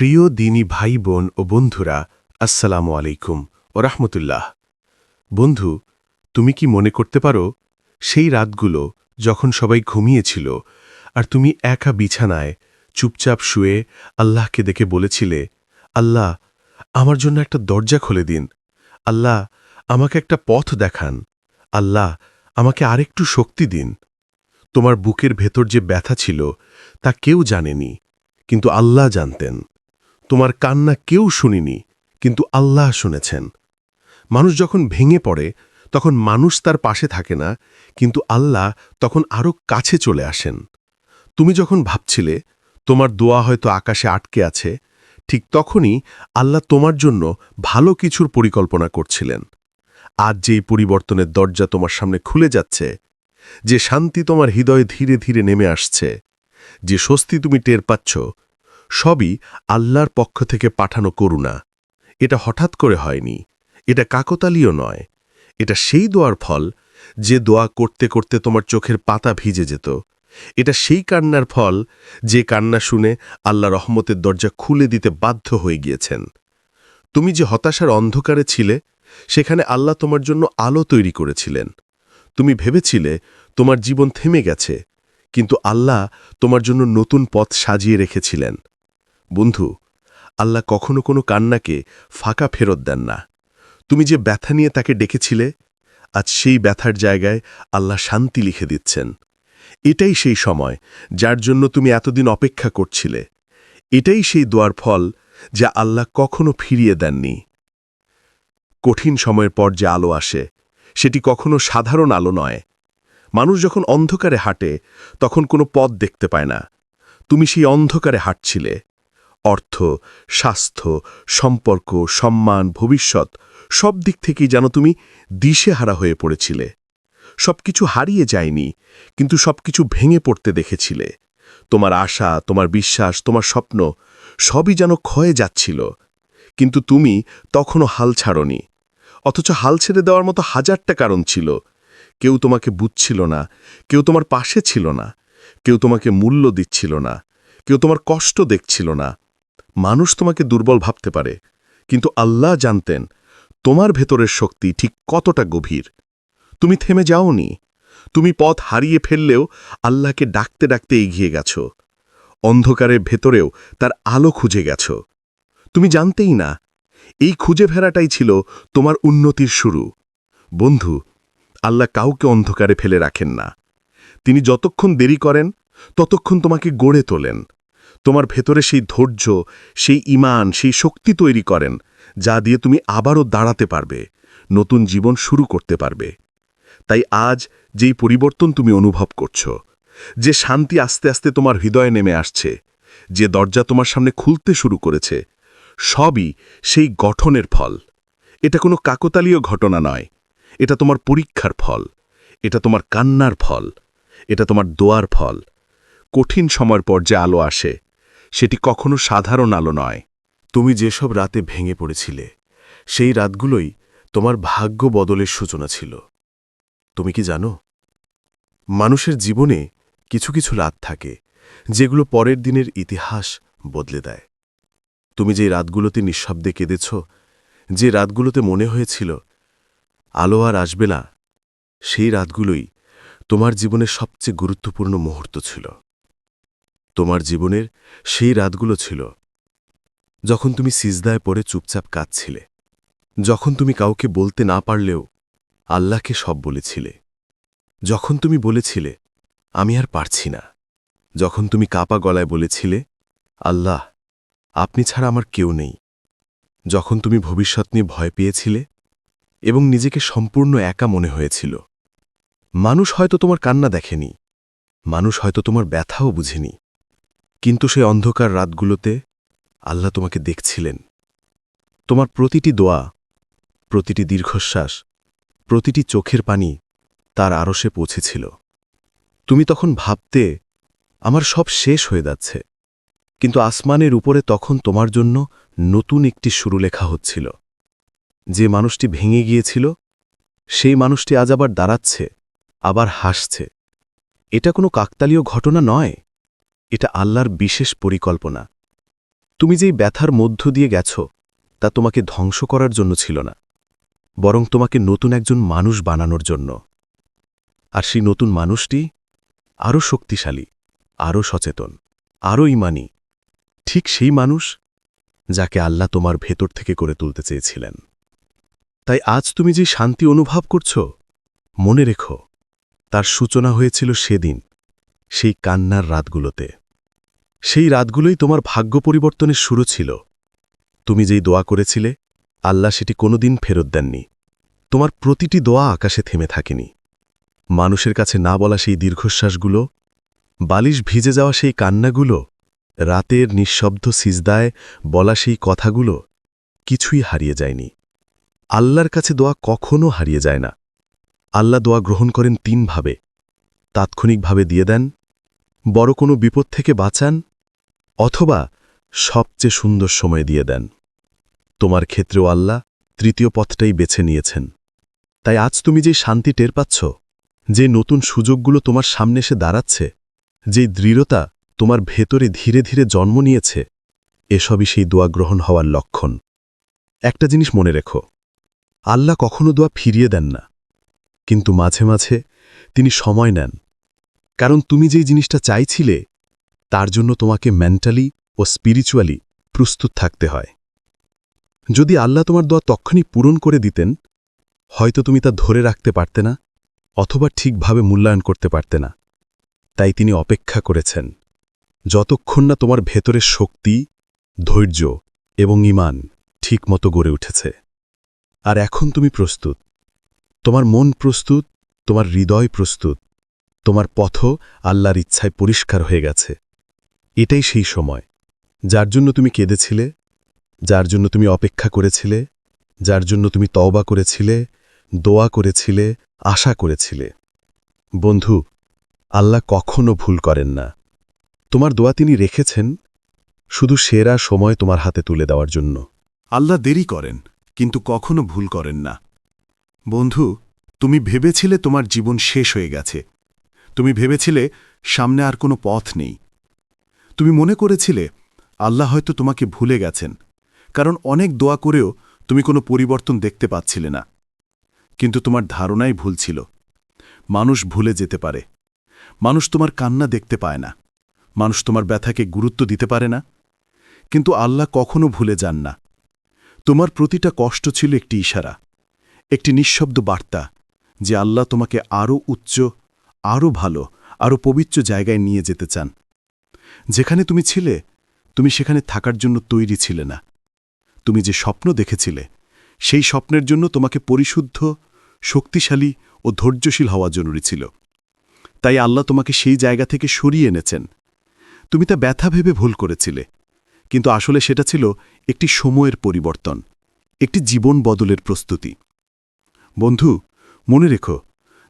প্রিয় দিনী ভাই বোন ও বন্ধুরা, আসসালামু আলাইকুম ও রাহমতুল্লাহ। বন্ধু, তুমি কি মনে করতে পারো, সেই রাতগুলো যখন সবাই ঘুমিয়েছিল আর তুমি একা বিছানায় চুপচাপ শুয়ে আল্লাহকে দেখে বলেছিলে, আল্লাহ, আমার জন্য একটা দরজা খুলে দিন। আল্লাহ, আমাকে একটা পথ দেখান। আল্লাহ, আমাকে আরেকটু শক্তি দিন। তোমার বুকের ভেতর যে ব্যথা ছিল তা কেউ জানেনি, কিন্তু আল্লাহ জানতেন। তোমার কান্না কেউ শুনিনি, কিন্তু আল্লাহ শুনেছেন। মানুষ যখন ভেঙে পড়ে, তখন মানুষ তার পাশে থাকে না, কিন্তু আল্লাহ তখন আরও কাছে চলে আসেন। তুমি যখন ভাবছিলে, তোমার দোয়া হয়তো আকাশে আটকে আছে, ঠিক তখনই আল্লাহ তোমার জন্য ভালো কিছুর পরিকল্পনা করছিলেন। আজ যেই পরিবর্তনের দরজা তোমার সামনে খুলে যাচ্ছে, যে শান্তি তোমার হৃদয়ে ধীরে ধীরে নেমে আসছে, যে স্বস্তি তুমি টের পাচ্ছ সবই আল্লাহর পক্ষ থেকে পাঠানো করুণা। এটা হঠাৎ করে হয়নি। এটা কাকতালীয় নয়। এটা সেই দোয়ার ফল যে দোয়া করতে করতে তোমার চোখের পাতা ভিজে যেত। এটা সেই কান্নার ফল যে কান্না শুনে আল্লাহ রহমতের দরজা খুলে দিতে বাধ্য হয়ে গিয়েছেন। তুমি যে হতাশার অন্ধকারে ছিলে, সেখানে আল্লাহ তোমার জন্য আলো তৈরি করেছিলেন। তুমি ভেবেছিলে তোমার জীবন থেমে গেছে, কিন্তু আল্লাহ তোমার জন্য নতুন পথ সাজিয়ে রেখেছিলেন। বন্ধু, আল্লাহ কখনো কোনো কান্নাকে ফাঁকা ফেরত দেন না। তুমি যে ব্যথা নিয়ে তাকে ডেকেছিলে, আজ সেই ব্যথার জায়গায় আল্লাহ শান্তি লিখে দিচ্ছেন। এটাই সেই সময় যার জন্য তুমি এতদিন অপেক্ষা করছিলে। এটাই সেই দোয়ার ফল যা আল্লাহ কখনো ফিরিয়ে দেননি। কঠিন সময়ের পর যে আলো আসে, সেটি কখনো সাধারণ আলো নয়। মানুষ যখন অন্ধকারে হাঁটে, তখন কোনো পথ দেখতে পায় না। তুমি সেই অন্ধকারে হাঁটছিলে। অর্থ, স্বাস্থ্য, সম্পর্ক, সম্মান, ভবিষ্যৎ, সব দিক থেকেই যেন তুমি দিশেহারা হয়ে পড়েছিলে। সবকিছু হারিয়ে যায়নি, কিন্তু সবকিছু ভেঙে পড়তে দেখেছিলে। তোমার আশা, তোমার বিশ্বাস, তোমার স্বপ্ন, সবই যেন ক্ষয়ে যাচ্ছিল। কিন্তু তুমি তখনও হাল ছাড়নি। অথচ হাল ছেড়ে দেওয়ার মতো হাজারটা কারণ ছিল। কেউ তোমাকে বুঝছিল না, কেউ তোমার পাশে ছিল না, কেউ তোমাকে মূল্য দিচ্ছিল না, কেউ তোমার কষ্ট দেখছিল না। মানুষ তোমাকে দুর্বল ভাবতে পারে, কিন্তু আল্লাহ জানতেন তোমার ভেতরের শক্তি ঠিক কতটা গভীর। তুমি থেমে যাওনি, তুমি পথ হারিয়ে ফেললেও আল্লাহকে ডাকতে ডাকতে এগিয়ে গেছ, অন্ধকারের ভেতরেও তার আলো খুঁজে গেছ। তুমি জানতেই না, এই খুঁজে ফেরাটাই ছিল তোমার উন্নতির শুরু। বন্ধু, আল্লাহ কাউকে অন্ধকারে ফেলে রাখেন না। তিনি যতক্ষণ দেরি করেন, ততক্ষণ তোমাকে গড়ে তোলেন। তোমার ভেতরে সেই ধৈর্য, সেই ইমান সেই শক্তি তৈরি করেন, যা দিয়ে তুমি আবারও দাঁড়াতে পারবে, নতুন জীবন শুরু করতে পারবে। তাই আজ যেই পরিবর্তন তুমি অনুভব করছ, যে শান্তি আস্তে আস্তে তোমার হৃদয়ে নেমে আসছে, যে দরজা তোমার সামনে খুলতে শুরু করেছে, সবই সেই গঠনের ফল। এটা কোনো কাকতালীয় ঘটনা নয়, এটা তোমার পরীক্ষার ফল, এটা তোমার কান্নার ফল, এটা তোমার দোয়ার ফল। কঠিন সময়ের পর যে আলো আসে সেটি কখনো সাধারণ আলো নয়। তুমি যেসব রাতে ভেঙে পড়েছিলে, সেই রাতগুলোই তোমার ভাগ্য বদলের সূচনা ছিল। তুমি কি জানো? মানুষের জীবনে কিছু কিছু রাত থাকে, যেগুলো পরের দিনের ইতিহাস বদলে দেয়। তুমি যে রাতগুলোতে নিঃশব্দে কেঁদেছ, যে রাতগুলোতে মনে হয়েছিল, আলো আর আসবে না, সেই রাতগুলোই তোমার জীবনের সবচেয়ে গুরুত্বপূর্ণ মুহূর্ত ছিল। তোমার জীবনের সেই রাতগুলো ছিল যখন তুমি সিজদায় পড়ে চুপচাপ কাঁদছিলে, যখন তুমি কাউকে বলতে না পারলেও আল্লাহকে সব বলেছিলে, যখন তুমি বলেছিলে, আমি আর পারছি না যখন তুমি কাপা গলায় বলেছিলে, আল্লাহ, আপনি ছাড়া আমার কেউ নেই যখন তুমি ভবিষ্যৎ নিয়ে ভয় পেয়েছিলে এবং নিজেকে সম্পূর্ণ একা মনে হয়েছিল। মানুষ হয়তো তোমার কান্না দেখেনি, মানুষ হয়তো তোমার ব্যথাও বুঝেনি কিন্তু সে অন্ধকার রাতগুলোতে আল্লাহ তোমাকে দেখছিলেন। তোমার প্রতিটি দোয়া, প্রতিটি দীর্ঘশ্বাস, প্রতিটি চোখের পানি তার আরশে পৌঁছেছিল। তুমি তখন ভাবতে, আমার সব শেষ হয়ে যাচ্ছে। কিন্তু আসমানের উপরে তখন তোমার জন্য নতুন একটি শুরু লেখা হচ্ছিল। যে মানুষটি ভেঙে গিয়েছিল, সেই মানুষটি আজ আবার দাঁড়াচ্ছে, আবার হাসছে। এটা কোনো কাকতালীয় ঘটনা নয়। এটা আল্লাহর বিশেষ পরিকল্পনা। তুমি যেই ব্যথার মধ্য দিয়ে গেছ, তা তোমাকে ধ্বংস করার জন্য ছিল না, বরং তোমাকে নতুন একজন মানুষ বানানোর জন্য। আর সেই নতুন মানুষটি আরও শক্তিশালী আরও সচেতন আরও ইমানি, ঠিক সেই মানুষ যাকে আল্লাহ তোমার ভেতর থেকে করে তুলতে চেয়েছিলেন। তাই আজ তুমি যে শান্তি অনুভব করছ, মনে রেখো, তার সূচনা হয়েছিল সেদিন, সেই কান্নার রাতগুলোতে। সেই রাতগুলোই তোমার ভাগ্য পরিবর্তনের শুরু ছিল। তুমি যেই দোয়া করেছিলে, আল্লাহ সেটি কোনোদিন ফেরত দেননি। তোমার প্রতিটি দোয়া আকাশে থেমে থাকেনি। মানুষের কাছে না বলা সেই দীর্ঘশ্বাসগুলো, বালিশ ভিজে যাওয়া সেই কান্নাগুলো, রাতের নিঃশব্দ সিজদায় বলা সেই কথাগুলো কিছুই হারিয়ে যায়নি। আল্লাহর কাছে দোয়া কখনও হারিয়ে যায় না। আল্লাহ দোয়া গ্রহণ করেন তিনভাবে। তাৎক্ষণিকভাবে দিয়ে দেন, বড় কোনো বিপদ থেকে বাঁচান অথবা সবচেয়ে সুন্দর সময় দিয়ে দেন। তোমার ক্ষেত্রেও আল্লাহ তৃতীয় পথটাই বেছে নিয়েছেন। তাই আজ তুমি যে শান্তি টের পাচ্ছ, যে নতুন সুযোগগুলো তোমার সামনে এসে দাঁড়াচ্ছে, যেই দৃঢ়তা তোমার ভেতরে ধীরে ধীরে জন্ম নিয়েছে, এসবই সেই দোয়া গ্রহণ হওয়ার লক্ষণ। একটা জিনিস মনে রেখো, আল্লাহ কখনো দোয়া ফিরিয়ে দেন না, কিন্তু মাঝে মাঝে তিনি সময় নেন। কারণ তুমি যেই জিনিসটা চাইছিলে তার জন্য তোমাকে মেন্টালি ও স্পিরিচুয়ালি প্রস্তুত থাকতে হয়। যদি আল্লাহ তোমার দোয়া তক্ষণই পূরণ করে দিতেন, হয়তো তুমি তা ধরে রাখতে পারতে না, অথবা ঠিকভাবে মূল্যায়ন করতে পারতে না। তাই তিনি অপেক্ষা করেছেন, যতক্ষণ না তোমার ভেতরের শক্তি, ধৈর্য এবং ইমান ঠিকমতো গড়ে উঠেছে। আর এখন তুমি প্রস্তুত। তোমার মন প্রস্তুত, তোমার হৃদয় প্রস্তুত, তোমার পথ আল্লাহর ইচ্ছায় পরিষ্কার হয়ে গেছে। এটাই সেই সময়। যার জন্য তুমি কেঁদেছিলে, যার জন্য তুমি অপেক্ষা করেছিলে, যার জন্য তুমি তওবা করেছিলে, দোয়া করেছিলে, আশা করেছিলে। বন্ধু, আল্লাহ কখনো ভুল করেন না। তোমার দোয়া তিনি রেখেছেন, শুধু সেরা সময় তোমার হাতে তুলে দেওয়ার জন্য। আল্লাহ দেরি করেন, কিন্তু কখনো ভুল করেন না। বন্ধু, তুমি ভেবেছিলে তোমার জীবন শেষ হয়ে গেছে। তুমি ভেবেছিলে সামনে আর কোনো পথ নেই। তুমি মনে করেছিলে, আল্লাহ হয়তো তোমাকে ভুলে গেছেন, কারণ অনেক দোয়া করেও তুমি কোনো পরিবর্তন দেখতে পাচ্ছিলে না। কিন্তু তোমার ধারণাই ভুল ছিল। মানুষ ভুলে যেতে পারে। মানুষ তোমার কান্না দেখতে পায় না। মানুষ তোমার ব্যথাকে গুরুত্ব দিতে পারে না। কিন্তু আল্লাহ কখনো ভুলে যান না। তোমার প্রতিটা কষ্ট ছিল একটি ইশারা, একটি নিঃশব্দ বার্তা, যে আল্লাহ তোমাকে আরও উচ্চ, আরও ভালো, আরও পবিত্র জায়গায় নিয়ে যেতে চান। যেখানে তুমি ছিলে, তুমি সেখানে থাকার জন্য তৈরি ছিলে না। তুমি যে স্বপ্ন দেখেছিলে, সেই স্বপ্নের জন্য তোমাকে পরিশুদ্ধ, শক্তিশালী ও ধৈর্যশীল হওয়া জরুরি ছিল। তাই আল্লাহ তোমাকে সেই জায়গা থেকে সরিয়ে এনেছেন। তুমি তা ব্যথা ভেবে ভুল করেছিলে, কিন্তু আসলে সেটা ছিল একটি সময়ের পরিবর্তন, একটি জীবন বদলের প্রস্তুতি। বন্ধু, মনে রেখো,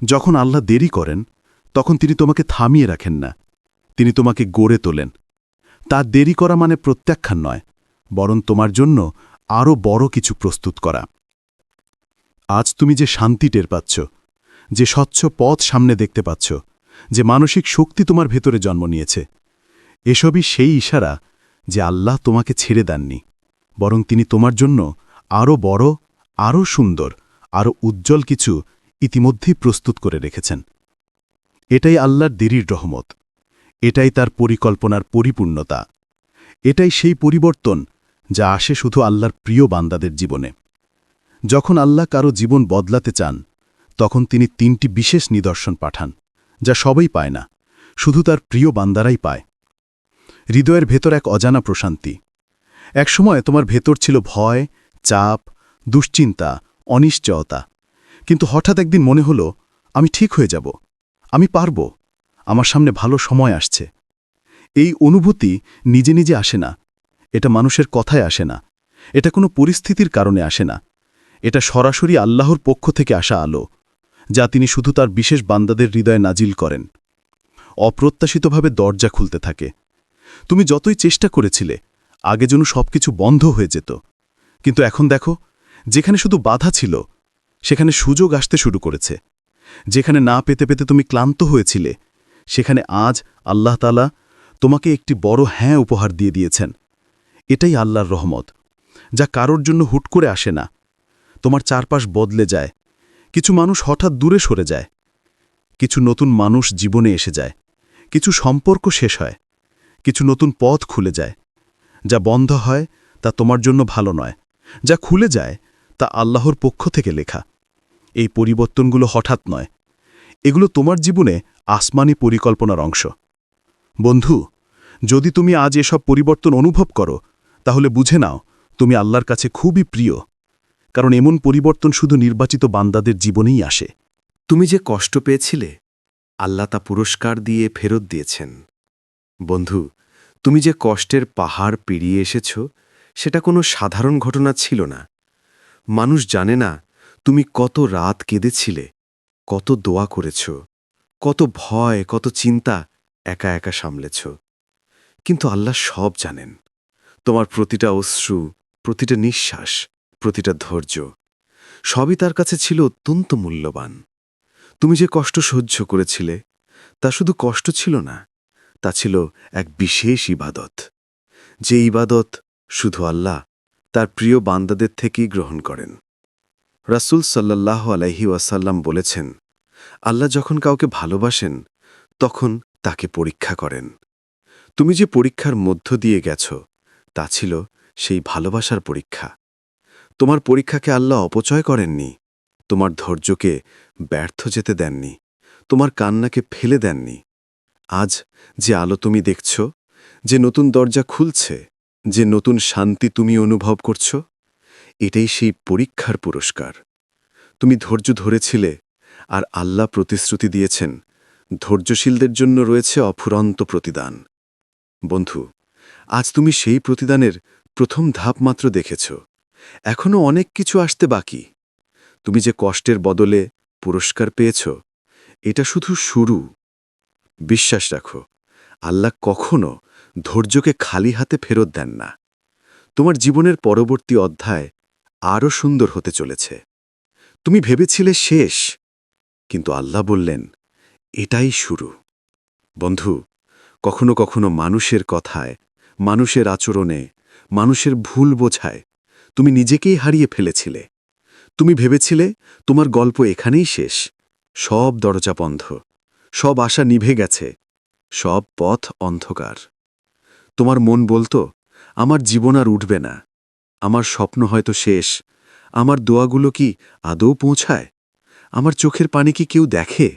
যখন আল্লাহ দেরি করেন, তখন তিনি তোমাকে থামিয়ে রাখেন না। তিনি তোমাকে গড়ে তোলেন। তা দেরি করা মানে প্রত্যাখ্যান নয়, বরং তোমার জন্য আরও বড় কিছু প্রস্তুত করা। আজ তুমি যে শান্তি টের পাচ্ছ, যে স্বচ্ছ পথ সামনে দেখতে পাচ্ছ, যে মানসিক শক্তি তোমার ভেতরে জন্ম নিয়েছে, এসবই সেই ইশারা যে আল্লাহ তোমাকে ছেড়ে দেননি, বরং তিনি তোমার জন্য আরও বড়, আরও সুন্দর, আরও উজ্জ্বল কিছু ইতিমধ্যেই প্রস্তুত করে রেখেছেন। এটাই আল্লাহর দেরির রহমত। এটাই তার পরিকল্পনার পরিপূর্ণতা। এটাই সেই পরিবর্তন যা আসে শুধু আল্লাহর প্রিয় বান্দাদের জীবনে। যখন আল্লাহ কারও জীবন বদলাতে চান, তখন তিনি তিনটি বিশেষ নিদর্শন পাঠান, যা সবাই পায় না, শুধু তার প্রিয় বান্দারাই পায়। হৃদয়ের ভেতর এক অজানা প্রশান্তি। একসময় তোমার ভেতর ছিল ভয়, চাপ, দুশ্চিন্তা, অনিশ্চয়তা। কিন্তু হঠাৎ একদিন মনে হলো, আমি ঠিক হয়ে যাব, আমি পারব। আমার সামনে ভালো সময় আসছে। এই অনুভূতি নিজে নিজে আসে না। এটা মানুষের কথায় আসে না। এটা কোনো পরিস্থিতির কারণে আসে না। এটা সরাসরি আল্লাহর পক্ষ থেকে আসা আলো, যা তিনি শুধু তার বিশেষ বান্দাদের হৃদয়ে নাজিল করেন। অপ্রত্যাশিতভাবে দরজা খুলতে থাকে। তুমি যতই চেষ্টা করেছিলে, আগে যেন সবকিছু বন্ধ হয়ে যেত। কিন্তু এখন দেখো, যেখানে শুধু বাধা ছিল, সেখানে সুযোগ আসতে শুরু করেছে। যেখানে না পেতে পেতে তুমি ক্লান্ত হয়েছিলে সেখানে আজ আল্লাহ তালা তোমাকে একটি বড় হ্যাঁ উপহার দিয়ে দিয়েছেন। এটাই আল্লাহর রহমত, যা কারোর জন্য হুট করে আসে না। তোমার চারপাশ বদলে যায়, কিছু মানুষ হঠাৎ দূরে সরে যায়, কিছু নতুন মানুষ জীবনে এসে যায়, কিছু সম্পর্ক শেষ হয়, কিছু নতুন পথ খুলে যায়। যা বন্ধ হয়, তা তোমার জন্য ভালো নয়, যা খুলে যায়, তা আল্লাহর পক্ষ থেকে লেখা। এই পরিবর্তনগুলো হঠাৎ নয় এগুলো তোমার জীবনে আসমানি পরিকল্পনার অংশ। বন্ধু, যদি তুমি আজ এসব পরিবর্তন অনুভব করো, তাহলে বুঝে নাও তুমি আল্লাহর কাছে খুবই প্রিয়, কারণ এমন পরিবর্তন শুধু নির্বাচিত বান্দাদের জীবনেই আসে। তুমি যে কষ্ট পেয়েছিলে, আল্লাহ তা পুরস্কার দিয়ে ফেরত দিয়েছেন। বন্ধু, তুমি যে কষ্টের পাহাড় পেরিয়ে এসেছ, সেটা কোনো সাধারণ ঘটনা ছিল না। মানুষ জানে না তুমি কত রাত কেঁদেছিলে কত দোয়া করেছ, কত ভয়, কত চিন্তা একা একা সামলেছ। কিন্তু আল্লাহ সব জানেন। তোমার প্রতিটা অশ্রু, প্রতিটা নিঃশ্বাস, প্রতিটা ধৈর্য, সবই তার কাছে ছিল অত্যন্ত মূল্যবান। তুমি যে কষ্ট সহ্য করেছিলে, তা শুধু কষ্ট ছিল না, তা ছিল এক বিশেষ ইবাদত। যে ইবাদত শুধু আল্লাহ, তার প্রিয় বান্দাদের থেকেই গ্রহণ করেন। রাসূল সাল্লাল্লাহু আলাইহি ওয়াসাল্লাম বলেছেন, আল্লাহ যখন কাউকে ভালোবাসেন, তখন তাকে পরীক্ষা করেন। তুমি যে পরীক্ষার মধ্য দিয়ে গেছ, তা ছিল সেই ভালোবাসার পরীক্ষা। তোমার পরীক্ষাকে আল্লাহ অপচয় করেননি, তোমার ধৈর্যকে ব্যর্থ যেতে দেননি, তোমার কান্নাকে ফেলে দেননি। আজ যে আলো তুমি দেখছ, যে নতুন দরজা খুলছে, যে নতুন শান্তি তুমি অনুভব করছ এটাই সেই পরীক্ষার পুরস্কার। তুমি ধৈর্য ধরেছিলে আর আল্লাহ প্রতিশ্রুতি দিয়েছেন, ধৈর্যশীলদের জন্য রয়েছে অফুরন্ত প্রতিদান। বন্ধু, আজ তুমি সেই প্রতিদানের প্রথম ধাপ মাত্র দেখেছ। এখনও অনেক কিছু আসতে বাকি। তুমি যে কষ্টের বদলে পুরস্কার পেয়েছ, এটা শুধু শুরু। বিশ্বাস রাখো, আল্লাহ কখনো ধৈর্যকে খালি হাতে ফেরত দেন না। তোমার জীবনের পরবর্তী অধ্যায় আরও সুন্দর হতে চলেছে। তুমি ভেবেছিলে শেষ, কিন্তু আল্লাহ বললেন, এটাই শুরু। বন্ধু, কখনো কখনো মানুষের কথায়, মানুষের আচরণে, মানুষের ভুল বোঝায় তুমি নিজেকেই হারিয়ে ফেলেছিলে। তুমি ভেবেছিলে তোমার গল্প এখানেই শেষ, সব দরজা বন্ধ, সব আশা নিভে গেছে, সব পথ অন্ধকার। তোমার মন বলতো, আমার জীবন আর উঠবে না। আমার স্বপ্ন হয়তো শেষ। আমার দোয়াগুলো কি আদৌ পৌঁছায়? আমার চোখের পানি কি কেউ দেখে?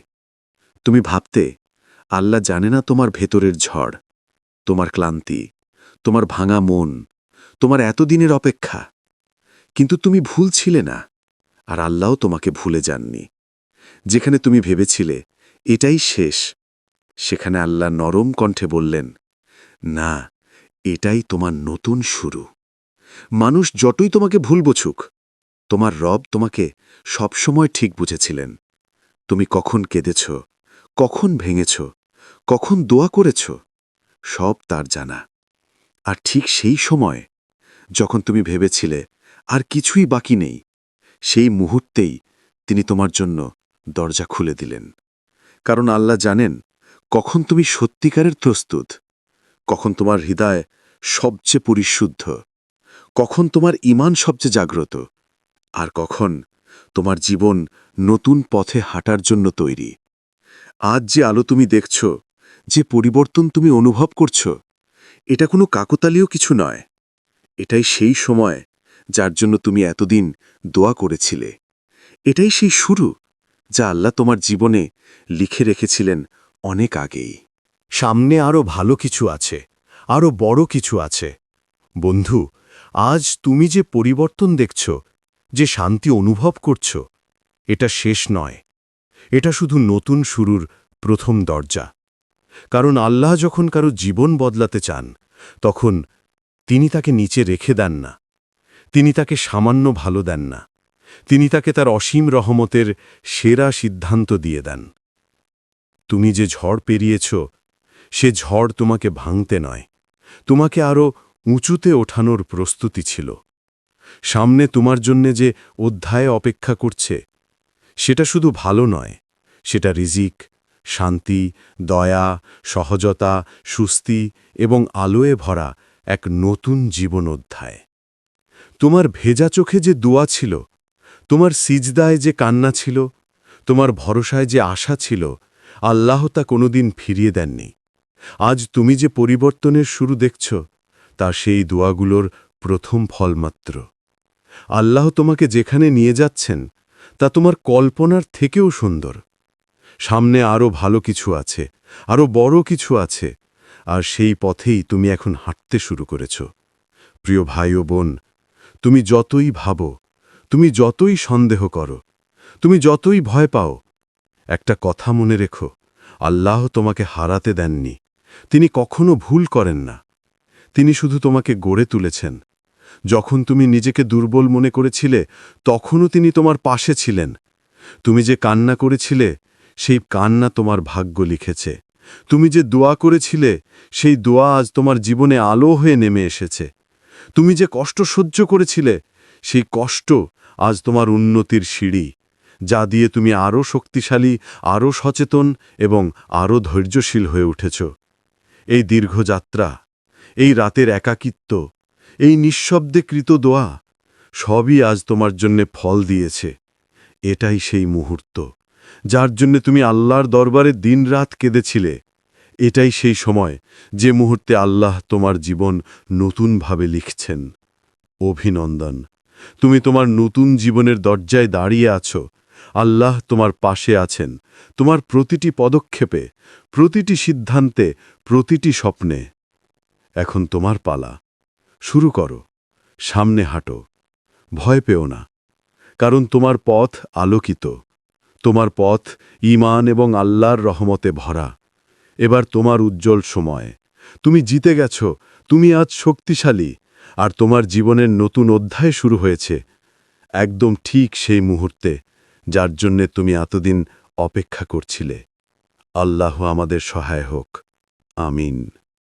তুমি ভাবতে, আল্লাহ জানে না তোমার ভেতরের ঝড়, তোমার ক্লান্তি, তোমার ভাঙা মন, তোমার এতদিনের অপেক্ষা। কিন্তু তুমি ভুল ছিলে না, আর আল্লাহও তোমাকে ভুলে যাননি। যেখানে তুমি ভেবেছিলে, এটাই শেষ। সেখানে আল্লাহ নরম কণ্ঠে বললেন, না, এটাই তোমার নতুন শুরু। মানুষ যতই তোমাকে ভুল বুঝুক, তোমার রব তোমাকে সবসময় ঠিক বুঝেছিলেন। তুমি কখন কেঁদেছ, কখন ভেঙেছ, কখন দোয়া করেছ, সব তার জানা। আর ঠিক সেই সময়, যখন তুমি ভেবেছিলে আর কিছুই বাকি নেই, সেই মুহূর্তেই তিনি তোমার জন্য দরজা খুলে দিলেন। কারণ আল্লাহ জানেন কখন তুমি সত্যিকারের প্রস্তুত, কখন তোমার হৃদয় সবচেয়ে পরিশুদ্ধ। কখন তোমার ইমান সবচেয়ে জাগ্রত? আর কখন তোমার জীবন নতুন পথে হাঁটার জন্য তৈরি? আজ যে আলো তুমি দেখছ, যে পরিবর্তন তুমি অনুভব করছ, এটা কোনো কাকতালীয় কিছু নয়। এটাই সেই সময় যার জন্য তুমি এতদিন দোয়া করেছিলে। এটাই সেই শুরু যা আল্লাহ তোমার জীবনে লিখে রেখেছিলেন অনেক আগেই। সামনে আরও ভালো কিছু আছে আরও বড় কিছু আছে। বন্ধু আজ তুমি যে পরিবর্তন দেখছ, যে শান্তি অনুভব করছ, এটা শেষ নয়। এটা শুধু নতুন শুরুর প্রথম দরজা। কারণ আল্লাহ যখন কারও জীবন বদলাতে চান, তখন তিনি তাকে নিচে রেখে দেন না। তিনি তাকে সামান্য ভালো দেন না। তিনি তাকে তার অসীম রহমতের সেরা সিদ্ধান্ত দিয়ে দেন। তুমি যে ঝড় পেরিয়েছ, সে ঝড় তোমাকে ভাঙতে নয়। তোমাকে আরও উঁচুতে ওঠানোর প্রস্তুতি ছিল। সামনে তোমার জন্যে যে অধ্যায়ে অপেক্ষা করছে, সেটা শুধু ভালো নয়, সেটা রিজিক, শান্তি, দয়া, সহজতা সুস্তি এবং আলোয় ভরা এক নতুন জীবন অধ্যায়। তোমার ভেজা চোখে যে দোয়া ছিল, তোমার সিজদায় যে কান্না ছিল, তোমার ভরসায় যে আশা ছিল, আল্লাহ তা কোনোদিন ফিরিয়ে দেননি। আজ তুমি যে পরিবর্তনের শুরু দেখছ তা সেই দোয়াগুলোর প্রথম ফলমাত্র। আল্লাহ তোমাকে যেখানে নিয়ে যাচ্ছেন, তা তোমার কল্পনার থেকেও সুন্দর। সামনে আরও ভালো কিছু আছে আরও বড় কিছু আছে, আর সেই পথেই তুমি এখন হাঁটতে শুরু করেছ। প্রিয় ভাই ও বোন, তুমি যতই ভাবো, তুমি যতই সন্দেহ করো, তুমি যতই ভয় পাও, একটা কথা মনে রেখো, আল্লাহ তোমাকে হারাতে দেননি, তিনি কখনো ভুল করেন না। তিনি শুধু তোমাকে গড়ে তুলেছেন। যখন তুমি নিজেকে দুর্বল মনে করেছিলে, তখনও তিনি তোমার পাশে ছিলেন। তুমি যে কান্না করেছিলে, সেই কান্না তোমার ভাগ্য লিখেছে। তুমি যে দোয়া করেছিলে, সেই দোয়া আজ তোমার জীবনে আলো হয়ে নেমে এসেছে। তুমি যে কষ্ট সহ্য করেছিলে, সেই কষ্ট আজ তোমার উন্নতির সিঁড়ি, যা দিয়ে তুমি আরও শক্তিশালী, আরও সচেতন এবং আরও ধৈর্যশীল হয়ে উঠেছ। এই দীর্ঘ যাত্রা এই রাতের একাকিত্ব, এই নিঃশব্দে কৃত দোয়া, সবই আজ তোমার জন্যে ফল দিয়েছে। এটাই সেই মুহূর্ত, যার জন্য তুমি আল্লাহর দরবারে দিনরাত কেঁদেছিলে। এটাই সেই সময় যে মুহূর্তে আল্লাহ তোমার জীবন নতুনভাবে লিখছেন। অভিনন্দন, তুমি তোমার নতুন জীবনের দরজায় দাঁড়িয়ে আছো। আল্লাহ তোমার পাশে আছেন, তোমার প্রতিটি পদক্ষেপে, প্রতিটি সিদ্ধান্তে, প্রতিটি স্বপ্নে। এখন তোমার পালা। শুরু করো। সামনে হাঁটো। ভয় পেও না। কারণ তোমার পথ আলোকিত। তোমার পথ ইমান এবং আল্লাহর রহমতে ভরা। এবার তোমার উজ্জ্বল সময়। তুমি জিতে গেছ। তুমি আজ শক্তিশালী। আর তোমার জীবনের নতুন অধ্যায় শুরু হয়েছে। একদম ঠিক সেই মুহূর্তে, যার জন্যে তুমি এতদিন অপেক্ষা করছিলে। আল্লাহ আমাদের সহায় হোক। আমিন।